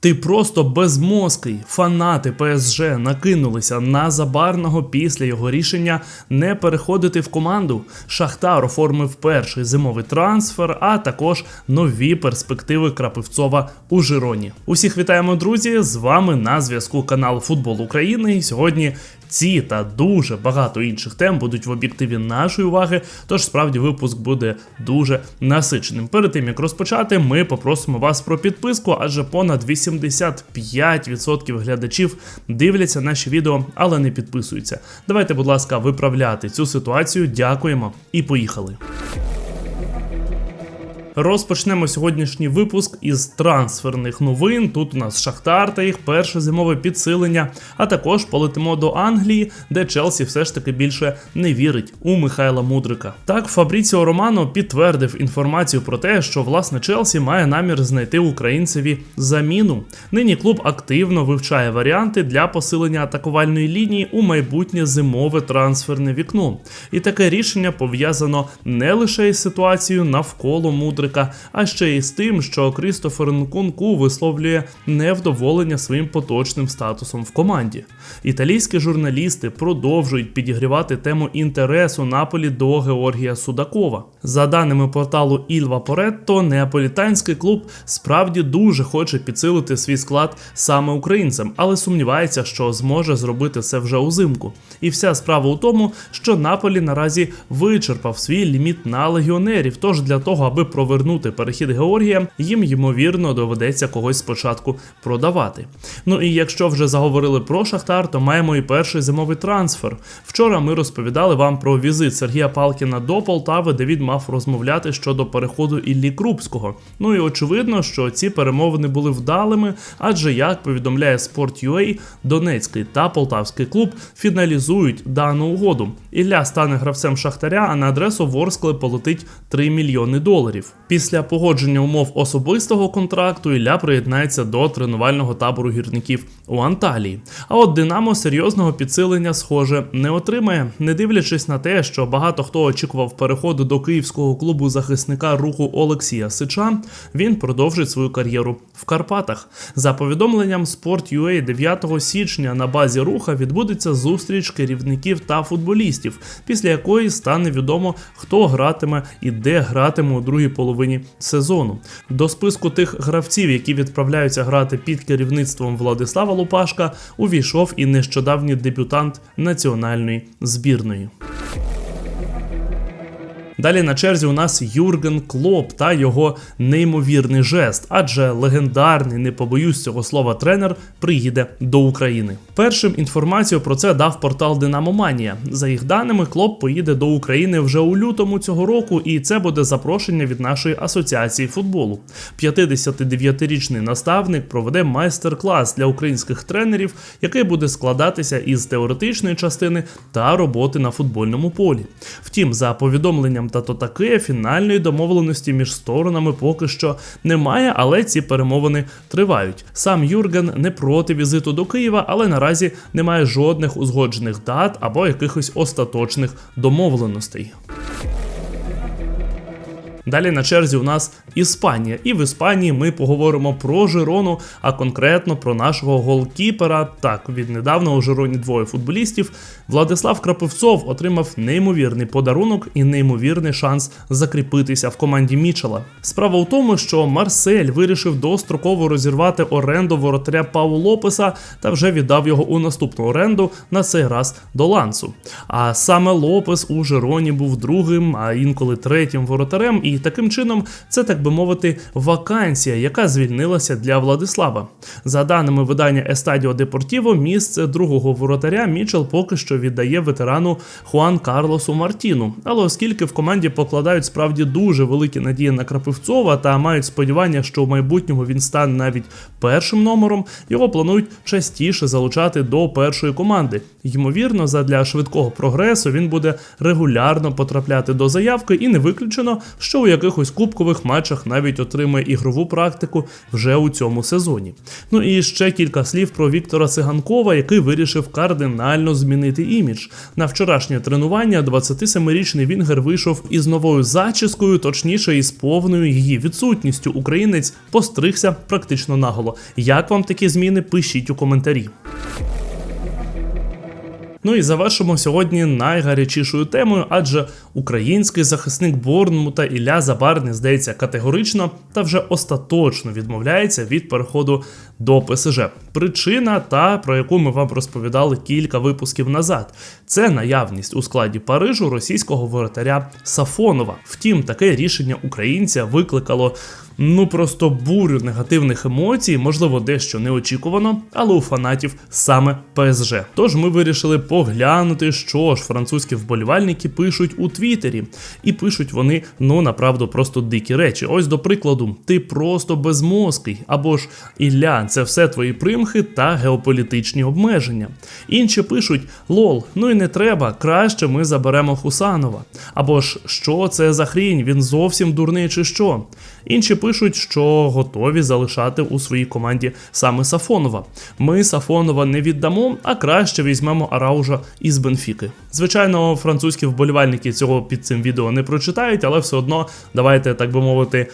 Ти просто безмозкий. Фанати ПСЖ накинулися на забарного після його рішення не переходити в команду. Шахтар оформив перший зимовий трансфер, а також нові перспективи Крапивцова у Жироні. Усіх вітаємо, друзі! З вами на зв'язку канал Футбол України. І сьогодні ці та дуже багато інших тем будуть в об'єктиві нашої уваги. Тож справді випуск буде дуже насиченим. Перед тим як розпочати, ми попросимо вас про підписку, адже понад 85% глядачів дивляться наші відео, але не підписуються. Давайте, будь ласка, виправляти цю ситуацію. Дякуємо і поїхали. Розпочнемо сьогоднішній випуск із трансферних новин. Тут у нас Шахтар та їх перше зимове підсилення. А також полетимо до Англії, де Челсі все ж таки більше не вірить у Михайла Мудрика. Так, Фабріціо Романо підтвердив інформацію про те, що власне Челсі має намір знайти українцеві заміну. Нині клуб активно вивчає варіанти для посилення атакувальної лінії у майбутнє зимове трансферне вікно. І таке рішення пов'язано не лише із ситуацією навколо Мудрика, а ще й з тим, що Крістофер Нкунку висловлює невдоволення своїм поточним статусом в команді. Італійські журналісти продовжують підігрівати тему інтересу Наполі до Георгія Судакова. За даними порталу Ільва Поретто, неаполітанський клуб справді дуже хоче підсилити свій склад саме українцям, але сумнівається, що зможе зробити це вже узимку. І вся справа у тому, що Наполі наразі вичерпав свій ліміт на легіонерів. Тож для того, аби провернути перехід Георгія, їм ймовірно доведеться когось спочатку продавати. Ну і якщо вже заговорили про Шахтар, то маємо і перший зимовий трансфер. Вчора ми розповідали вам про візит Сергія Палкіна до Полтави, де він мав розмовляти щодо переходу Іллі Крупського. Ну і очевидно, що ці перемовини були вдалими, адже як повідомляє Sport.ua, Донецький та Полтавський клуб фіналізують дану угоду. Ілля стане гравцем Шахтаря, а на адресу Ворскли полетить 3 мільйони доларів. Після погодження умов особистого контракту Ілля приєднається до тренувального табору гірників у Анталії. А от Динамо серйозного підсилення, схоже, не отримає, не дивлячись на те, що багато хто очікував переходу до київського клубу захисника руху Олексія Сича, він продовжить свою кар'єру в Карпатах. За повідомленням Sport.ua 9 січня на базі руха відбудеться зустріч керівників та футболістів, після якої стане відомо, хто гратиме і де гратиме у другій половині сезону. До списку тих гравців, які відправляються грати під керівництвом Владислава Лупашка, увійшов і нещодавній дебютант національної збірної. Далі на черзі у нас Юрген Клоп та його неймовірний жест, адже легендарний, не побоюсь цього слова, тренер приїде до України. Першим інформацію про це дав портал Динамоманія. За їх даними, Клоп поїде до України вже у лютому цього року, і це буде запрошення від нашої асоціації футболу. 59-річний наставник проведе майстер-клас для українських тренерів, який буде складатися із теоретичної частини та роботи на футбольному полі. Втім, за повідомленням та то таки фінальної домовленості між сторонами поки що немає, але ці перемовини тривають. Сам Юрген не проти візиту до Києва, але наразі немає жодних узгоджених дат або якихось остаточних домовленостей. Далі на черзі у нас Іспанія, і в Іспанії ми поговоримо про Жирону, а конкретно про нашого голкіпера. Так, віднедавна у Жироні двоє футболістів. Владислав Крапивцов отримав неймовірний подарунок і неймовірний шанс закріпитися в команді Мічела. Справа в тому, що Марсель вирішив достроково розірвати оренду воротаря Пау Лопеса та вже віддав його у наступну оренду на цей раз до лансу. А саме Лопес у Жироні був другим, а інколи третім воротарем. І таким чином це, так би мовити, вакансія, яка звільнилася для Владислава. За даними видання Естадіо Депортіво, місце другого воротаря Мічел поки що віддає ветерану Хуан Карлосу Мартіну. Але оскільки в команді покладають справді дуже великі надії на Крапивцова та мають сподівання, що в майбутньому він стане навіть першим номером, його планують частіше залучати до першої команди. Ймовірно, задля швидкого прогресу він буде регулярно потрапляти до заявки, і не виключено, що у якихось кубкових матчах навіть отримає ігрову практику вже у цьому сезоні. Ну і ще кілька слів про Віктора Циганкова, який вирішив кардинально змінити імідж. На вчорашнє тренування 27-річний Вінгер вийшов із новою зачіскою, точніше, із повною її відсутністю. Українець постригся практично наголо. Як вам такі зміни? Пишіть у коментарі. Ну і завершимо сьогодні найгарячішою темою, адже український захисник Борнмута Ілля Забарний, здається, категорично та вже остаточно відмовляється від переходу до ПСЖ. Причина та про яку ми вам розповідали кілька випусків назад, це наявність у складі Парижу російського воротаря Сафонова. Втім, таке рішення українця викликало. Ну просто бурю негативних емоцій, можливо, дещо неочікувано, але у фанатів саме ПСЖ. Тож ми вирішили поглянути, що ж французькі вболівальники пишуть у Твіттері. І пишуть вони, ну направду, просто дикі речі. Ось до прикладу, ти просто безмозкий, або ж Ілля, це все твої примхи та геополітичні обмеження. Інші пишуть: лол, ну і не треба, краще ми заберемо Хусанова. Або ж що це за хрінь, він зовсім дурний чи що. Інші пишуть, що готові залишати у своїй команді саме Сафонова. Ми Сафонова не віддамо, а краще візьмемо Араужа із Бенфіки. Звичайно, французькі вболівальники цього під цим відео не прочитають, але все одно давайте, так би мовити,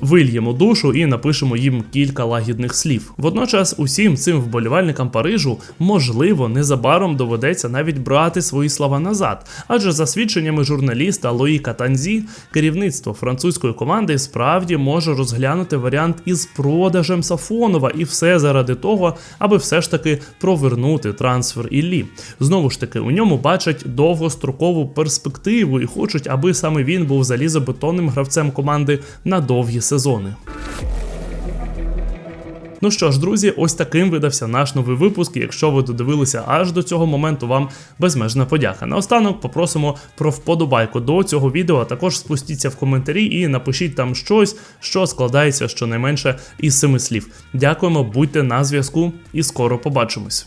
вильємо душу і напишемо їм кілька лагідних слів. Водночас, усім цим вболівальникам Парижу можливо незабаром доведеться навіть брати свої слова назад, адже за свідченнями журналіста Луї Катанзі, керівництво французької команди справді може розглянути варіант із продажем Сафонова, і все заради того, аби все ж таки провернути трансфер Іллі. Знову ж таки, у ньому бачать довгострокову перспективу і хочуть, аби саме він був залізобетонним гравцем команди на довгі сезони. Ну що ж, друзі, ось таким видався наш новий випуск. Якщо ви додивилися аж до цього моменту, вам безмежна подяка. Наостанок попросимо про вподобайку до цього відео. Також спустіться в коментарі і напишіть там щось, що складається щонайменше із семи слів. Дякуємо, будьте на зв'язку і скоро побачимось.